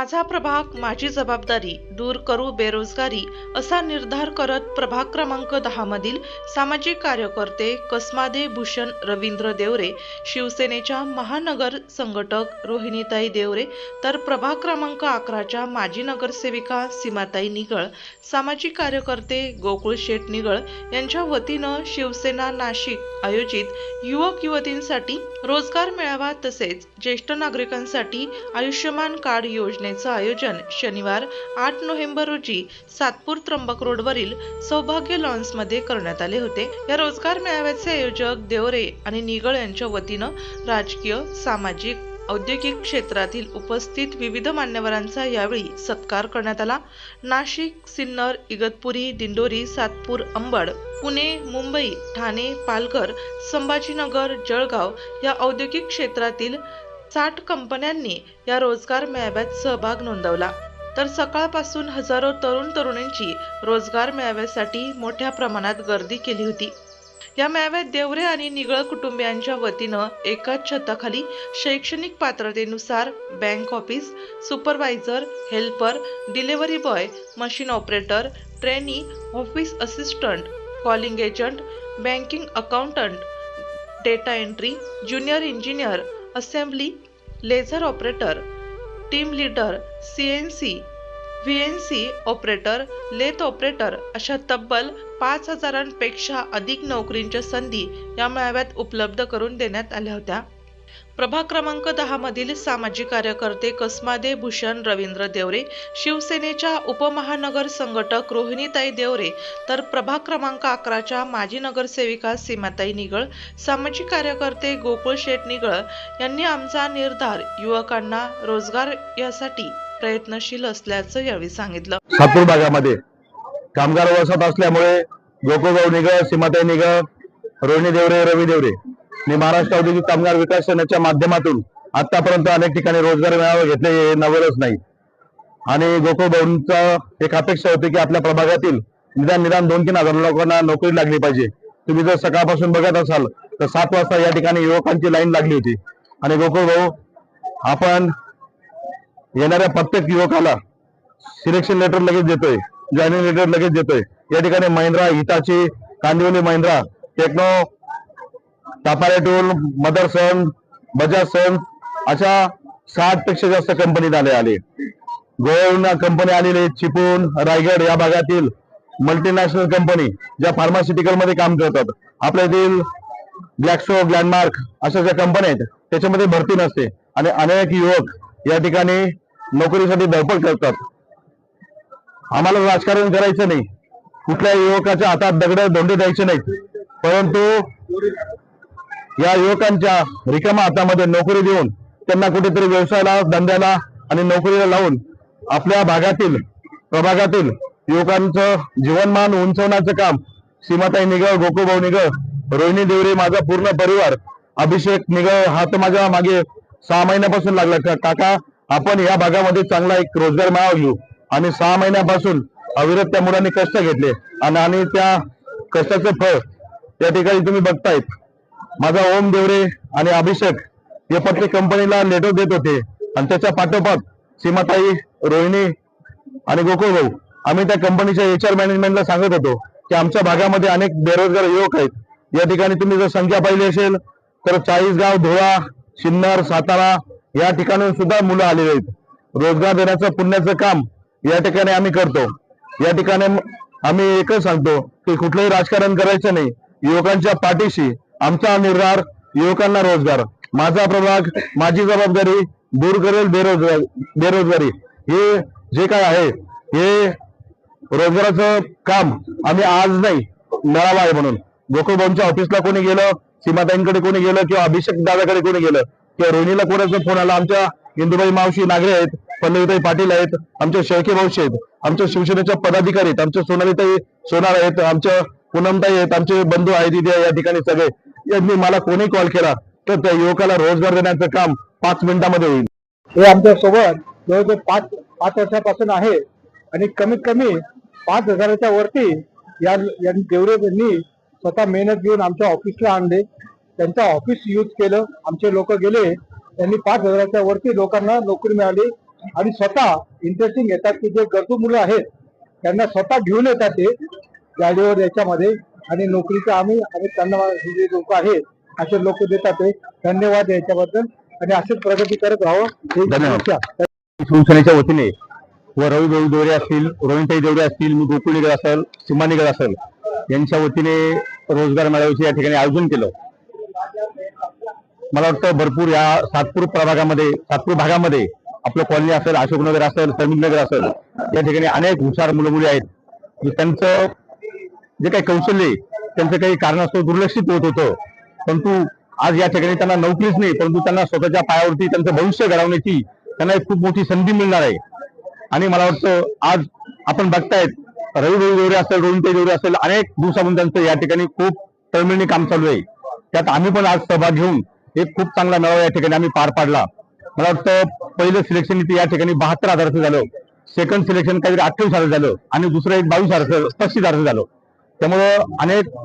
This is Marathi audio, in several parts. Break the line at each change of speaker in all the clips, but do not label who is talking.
माझा प्रभाग माझी जबाबदारी दूर करू बेरोजगारी असा निर्धार करत प्रभाग क्रमांक दहा मधील सामाजिक कार्यकर्ते कसमादे भूषण रवींद्र देवरे शिवसेनेच्या महानगर संघटक रोहिणीताई देवरे तर प्रभाग क्रमांक अकराच्या माजी नगरसेविका सीमाताई निगळ सामाजिक कार्यकर्ते गोकुळ शेठ निगळ यांच्या वतीनं शिवसेना नाशिक आयोजित युवक युवतींसाठी रोजगार मेळावा तसेच ज्येष्ठ नागरिकांसाठी आयुष्यमान कार्ड योजने योजनेचं आयोजन शनिवार आठ नोव्हेंबर रोजी सातपूर त्र्यंबक रोडवरील सौभाग्य लॉन्समध्ये करण्यात आले होते. या रोजगार मेळाव्याचे आयोजक देवरे आणि निगळ यांच्या वतीनं राजकीय सामाजिक औद्योगिक क्षेत्रातील उपस्थित विविध मान्यवरांचा यावेळी सत्कार करण्यात आला. नाशिक सिन्नर इगतपुरी दिंडोरी सातपूर अंबड पुणे मुंबई ठाणे पालघर संभाजीनगर जळगाव या औद्योगिक क्षेत्रातील साठ कंपन्यांनी या रोजगार मेळाव्यात सहभाग नोंदवला. तर सकाळपासून हजारो तरुण तरुणींची रोजगार मेळाव्यासाठी मोठ्या प्रमाणात गर्दी केली होती. या मेळाव्यात देवरे आणि निगळ कुटुंबियांच्या वतीनं एकाच छताखाली शैक्षणिक पात्रतेनुसार bank office supervisor helper delivery boy machine operator trainee office assistant calling agent banking accountant data entry junior engineer assembly laser operator team leader C N C V N C operator lathe operator अशा तब्बल पाच हजारांपेक्षा अधिक नोकरींच्या संधी या मेळाव्यात उपलब्ध करून देण्यात आल्या होत्या. प्रभाग क्रमांक दहा मधील सामाजिक कार्यकर्ते कसमादे भूषण रवींद्र देवरे शिवसेनेच्या उपमहानगर संघटक रोहिणीताई देवरे तर प्रभाग क्रमांक अकराच्या माजी नगरसेविका सीमाताई निगळ सामाजिक कार्यकर्ते गोकुळ शेठ निगळ यांनी आमचा निर्धार युवकांना रोजगार यासाठी प्रयत्नशील असल्याचं यावेळी सांगितलं.
सातपूर भागामध्ये कामगार वसाहत असल्यामुळे गोकुळभाऊ निगळ सीमाताई निगळ रोहिणी देवरे रवी देवरे आणि महाराष्ट्र औद्योगिक कामगार विकास सेनेच्या माध्यमातून आतापर्यंत अनेक ठिकाणी रोजगार मेळावे घेतले हे नवलच नाही. आणि गोकुळभाऊंचा एक अपेक्षा होती की आपल्या प्रभागातील निदान निदान दोन तीन हजार लोकांना नोकरी लागली पाहिजे. तुम्ही जर सकाळपासून बघत असाल तर सात वाजता या ठिकाणी युवकांची लाईन लागली होती. आणि गोकुळ भाऊ आपण येणाऱ्या प्रत्येक युवकाला सिलेक्शन लेटर लगेच देतोय जॉईनिंग लेटर लगेच देतोय. या ठिकाणी महिंद्रा हिताची कांदिवली महिंद्रा टेक्नो टापारे टूल मदरसन बजाज सन अशा साठपेक्षा जास्त कंपनीत आले आले. गोवरून कंपनी आलेले चिपळूण रायगड या भागातील मल्टीनॅशनल कंपनी ज्या फार्मास्युटिकलमध्ये काम करतात. आपल्या येथील ब्लॅकस्टो अशा ज्या कंपन्या आहेत त्याच्यामध्ये भरती नसते. आणि अनेक युवक या ठिकाणी नोकरीसाठी धडपड करतात. आम्हाला राजकारण करायचं नाही. कुठल्या युवकाच्या हातात दगड धोंडे द्यायचे नाहीत. परंतु या युवकांच्या रिकामा हातामध्ये नोकरी देऊन त्यांना कुठेतरी व्यवसायाला धंद्याला आणि नोकरीला लावून आपल्या भागातील प्रभागातील युवकांचं जीवनमान उंचवण्याचं काम सीमाताई निगळ गोकुभाऊ निगळ रोहिणी देवरे माझा पूर्ण परिवार अभिषेक निगळ हा तर माझ्या मागे सहा महिन्यापासून लागला. का- काका आपण या भागामध्ये चांगला एक रोजगार मिळावा घेऊ. आणि सहा महिन्यापासून अविरत त्या मुलांनी कष्ट घेतले. आणि आणि त्या कष्टाचं फळ या ठिकाणी तुम्ही बघतायत. माझा ओम देवरे आणि अभिषेक हे प्रत्येक कंपनीला लेटर देत होते. आणि त्याच्या पाठोपाठ सीमाताई रोहिणी आणि गोकुळ भाऊ आम्ही त्या कंपनीच्या एच आर मॅनेजमेंटला सांगत होतो की आमच्या भागामध्ये अनेक बेरोजगार युवक आहेत. या ठिकाणी तुम्ही जर संख्या पाहिली असेल तर चाळीसगाव धुळा सिन्नर सातारा या ठिकाणून सुद्धा मुलं आलेली आहेत. रोजगार देण्याचं पुण्याचं काम या ठिकाणी आम्ही करतो. या ठिकाणी आम्ही एकच सांगतो की कुठलंही राजकारण करायचं नाही. युवकांच्या पाठीशी आमचा निर्धार युवकांना रोजगार. माझा प्रभाग माझी जबाबदारी दूर करेल बेरोजगार बेरोजगारी. हे जे काय आहे हे रोजगाराचं काम आम्ही आज नाही मेळावा आहे म्हणून. गोकुळभाऊंच्या ऑफिसला कोणी गेलं सीमाताईंकडे कोणी गेलं किंवा अभिषेक दादाकडे कोणी गेलं किंवा रोहिणीला कोणाचा फोन आला आमच्या इंदुबाई मावशी नागरे आहेत पल्लवीताई पाटील आहेत आमच्या शेळके मावशी आहेत आमच्या शिवसेनेच्या पदाधिकारी आहेत आमच्या सोनालीताई सोनार आहेत आमच्या पूनमताई आहेत आमचे बंधू आहेत इथे या ठिकाणी सगळे. यांनी मला कोणी कॉल केला तर त्या युवकाला रोजगार देण्याचं काम पाच मिनिटामध्ये होईल.
हे आमच्यासोबत जवळजवळ पाच पाच वर्षापासून आहे आणि कमीत कमी पाच हजाराच्या वरती या या देवरे यांनी स्वतः मेहनत घेऊन आमच्या ऑफिसला आणले. त्यांचं ऑफिस यूज केलं. आमचे लोक गेले. त्यांनी पाच हजाराच्या वरती लोकांना नोकरी मिळाली आणि स्वतः इंटरेस्टिंग येतात की जे गरजू मुलं आहेत त्यांना स्वतः घेऊन येतात ते गाडीवर याच्यामध्ये. आणि नोकरीचं आम्ही आणि त्यांना जे लोक आहेत असे लोक देतात धन्यवाद याच्याबद्दल. आणि असेच प्रगती करत राहावं.
शिवसेनेच्या वतीने व रवी भाऊ देवरे असतील रोहिणताई देवरे असतील मी गोकुळ निगड असेल सीमा निगड असेल यांच्या वतीने रोजगार मेळाव्याचे या ठिकाणी आयोजन केलं. मला वाटतं भरपूर या सातपूर प्रभागामध्ये सातपूर भागामध्ये आपलं कॉलनी असेल अशोकनगर असेल नगर असेल या ठिकाणी अनेक हुशार मुलं मुली आहेत त्यांचं जे काही कौशल्य आहे, त्यांचं काही कारणास्तव दुर्लक्षित होत होतं. परंतु आज या ठिकाणी त्यांना नोकरीच नाही परंतु त्यांना स्वतःच्या पायावरती त्यांचं भविष्य घडवण्याची त्यांना एक खूप मोठी संधी मिळणार आहे. आणि मला वाटतं आज आपण बघतायत रविभाऊ देवरे असेल रोहिणताई देवरे असेल अनेक दिवसापासून त्यांचं या ठिकाणी खूप तळमळीने काम चालू आहे. त्यात आम्ही पण आज सहभाग घेऊन एक खूप चांगला मेळावा या ठिकाणी आम्ही पार पाडला. मला वाटतं पहिलं सिलेक्शन इथे या ठिकाणी बहात्तर हजाराचं झालं. सेकंड सिलेक्शन काहीतरी अठ्ठावीस हजार झालं. आणि दुसरं एक बावीस हजार पस्तीस हजाराचं झालं. त्यामुळं अनेक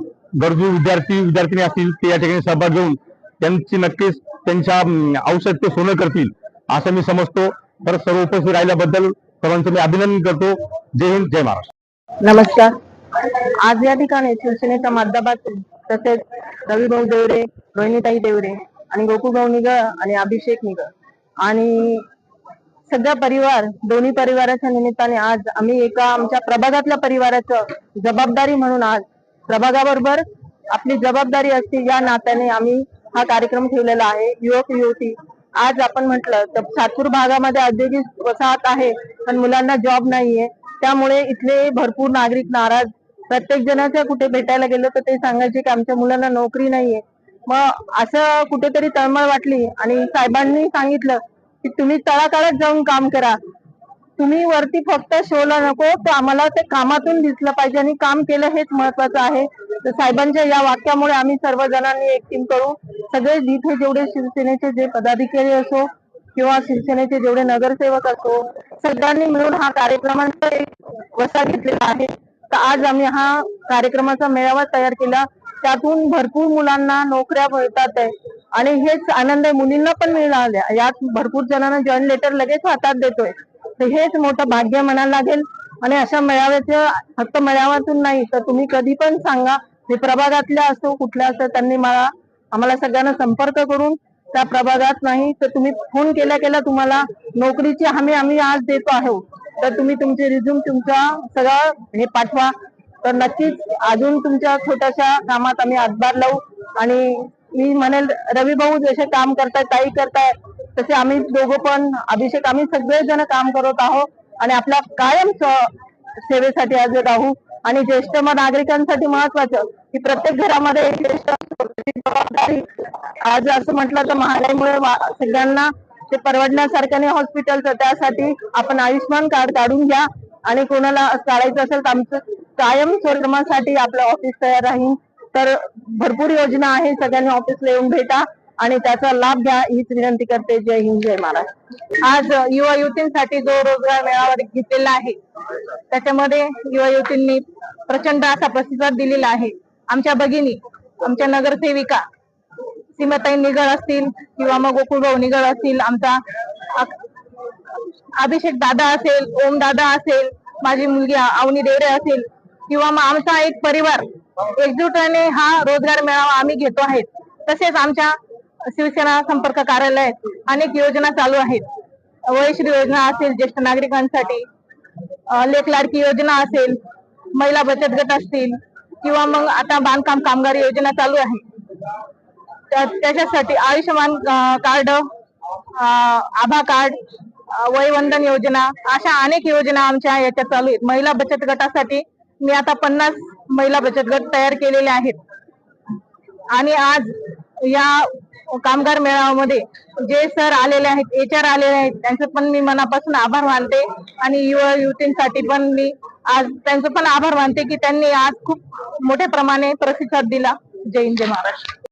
गरजू विद्यार्थी विद्यार्थिनी असतील ते या ठिकाणी सहभाग घेऊन त्यांची नक्कीच त्यांच्या औषध ते सोनं करतील असं मी समजतो. तर सर्व उपस्थित राहिल्याबद्दल सर्वांचं मी अभिनंदन करतो. जय हिंद जय महाराष्ट्र.
नमस्कार. आज या ठिकाणी शिवसेनेच्या माध्यमातून तसेच रविभाऊ देवरे रोहिणीताई देवरे आणि गोकुळभाऊ निगळ आणि अभिषेक निगळ आणि सगळा परिवार दोन्ही परिवाराच्या निमित्ताने आज आम्ही एका आमच्या प्रभागातल्या परिवाराचं जबाबदारी म्हणून आज प्रभागाबरोबर आपली जबाबदारी असते या नात्याने आम्ही हा कार्यक्रम ठेवलेला आहे. युवक युवती आज आपण म्हटलं तर सातपूर भागामध्ये औद्योगिक वसाहत आहे पण मुलांना जॉब नाहीये. त्यामुळे इथले भरपूर नागरिक नाराज. प्रत्येक जणाच्या कुठे भेटायला गेलो तर ते सांगायचे की आमच्या मुलांना नोकरी नाहीये. मग असं कुठेतरी तळमळ वाटली आणि साहेबांनी सांगितलं की तुम्ही तळातळात जाऊन काम करा. तुम्ही वरती फक्त शोला नको तर आम्हाला ते कामातून दिसलं पाहिजे आणि काम केलं हेच महत्वाचं आहे. तर साहेबांच्या या वाक्यामुळे आम्ही सर्व जणांनी एक टीम करू. सगळे जिथे जेवढे शिवसेनेचे जे पदाधिकारी असो किंवा शिवसेनेचे जेवढे नगरसेवक असो सगळ्यांनी मिळून हा कार्यक्रमांचा एक वसा घेतलेला आहे. तर आज आम्ही हा कार्यक्रमाचा मेळावा तयार केला. त्यातून भरपूर मुलांना नोकऱ्या मिळतात आहे. आणि हेच आनंद मुलींना पण मिळाल्या यात भरपूर जणांना जॉईन लेटर लगेच हातात देतोय. तर हेच मोठं भाग्य म्हणायला लागेल. आणि अशा मेळाव्याचं फक्त मेळाव्यातून नाही तर तुम्ही कधी पण सांगा. मी प्रभागातल्या असो कुठल्या असो त्यांनी मला आम्हाला सगळ्यांना संपर्क करून त्या प्रभागात नाही तर तुम्ही फोन केल्या केल्या तुम्हाला नोकरीची हमी आम्ही आज देतो आहोत. तर तुम्ही तुमचे रिझ्यूम तुमचा सगळं हे पाठवा. तर नक्कीच अजून तुमच्या छोट्याशा कामात आम्ही हातभार लावू. आणि मी म्हणेल रवी भाऊ जसे काम करताय ताई करताय तसे आम्ही दोघं पण अभिषेक आम्ही सगळेजण काम करत आहोत आणि आपल्या कायम सेवेसाठी आज राहू. आणि ज्येष्ठ नागरिकांसाठी महत्वाचं की प्रत्येक घरामध्ये एक ज्येष्ठ जबाबदारी आज असं म्हटलं तर महागाईमुळे सगळ्यांना ते परवडण्यासारखं नाही हॉस्पिटलचं त्यासाठी आपण आयुष्यमान कार्ड काढून घ्या. आणि कोणाला काढायचं असेल तर आमचं कायम स्वयंसेवासाठी आपलं ऑफिस तयार राहील. तर भरपूर योजना आहे सगळ्यांनी ऑफिसला येऊन भेटा आणि त्याचा लाभ घ्या. हीच विनंती करते. जय हिंद जय महाराज आज युवा युवतींसाठी जो रोजगार मेळावा घेतलेला आहे त्याच्यामध्ये युवा युवतींनी प्रचंड असा प्रतिसाद दिलेला आहे. आमच्या भगिनी आमच्या नगरसेविका सीमाताई निगळ असतील किंवा मग गोकुळभाऊ निगळ असतील आमचा अभिषेक दादा असेल ओम दादा असेल माझी मुलगी अवनी देवरे असेल किंवा मग आमचा एक परिवार एकजुटाने हा रोजगार मेळावा आम्ही घेतो आहे तसेच आमच्या शिवसेना संपर्क कार्यालयात अनेक योजना चालू आहेत. वयश्री योजना असेल ज्येष्ठ नागरिकांसाठी अं, लेख लाडकी योजना असेल महिला बचत गट असतील किंवा मग आता बांधकाम कामगार योजना चालू आहे. त्या- त्याच्यासाठी आयुष्यमान कार्ड आभा कार्ड वयवंदन योजना अशा अनेक योजना आमच्या याच्यात चालू आहेत. महिला बचत गटासाठी मी आता पन्नास महिला बचत गट तयार केलेले आहेत. आणि आज या कामगार मेळाव्यामध्ये जे सर आलेले आहेत एच आर आलेले आहेत त्यांचं पण मी मनापासून आभार मानते. आणि युवा युवतींसाठी पण मी आज त्यांचं पण आभार मानते की त्यांनी आज खूप मोठ्या प्रमाणे प्रतिसाद दिला. जय हिंद जय महाराष्ट्र.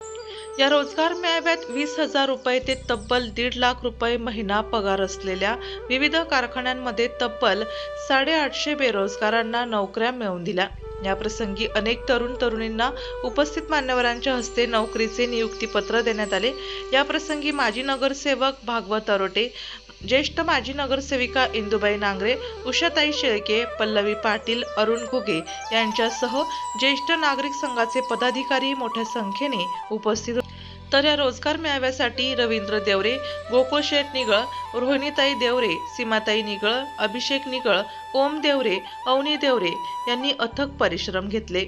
या रोजगार मेळाव्यात वीस हजार रुपये ते तब्बल दीड लाख रुपये महिना पगार असलेल्या विविध कारखान्यांमध्ये तब्बल साडेआठशे बेरोजगारांना नोकऱ्या मिळवून दिल्या. याप्रसंगी अनेक तरुण तरुणींना उपस्थित मान्यवरांच्या हस्ते नोकरीचे नियुक्तीपत्र देण्यात आले. याप्रसंगी माजी नगरसेवक भागवत अरोटे ज्येष्ठ माजी नगरसेविका इंदुबाई नांगरे उषाताई शेळके पल्लवी पाटील अरुण घुगे यांच्यासह ज्येष्ठ नागरिक संघाचे पदाधिकारी मोठ्या संख्येने उपस्थित तर या रोजगार मेळाव्यासाठी रवींद्र देवरे गोकुळ शेठ निगळ रोहिणीताई देवरे सीमाताई निगळ अभिषेक निगळ ओम देवरे अवनी देवरे यांनी अथक परिश्रम घेतले.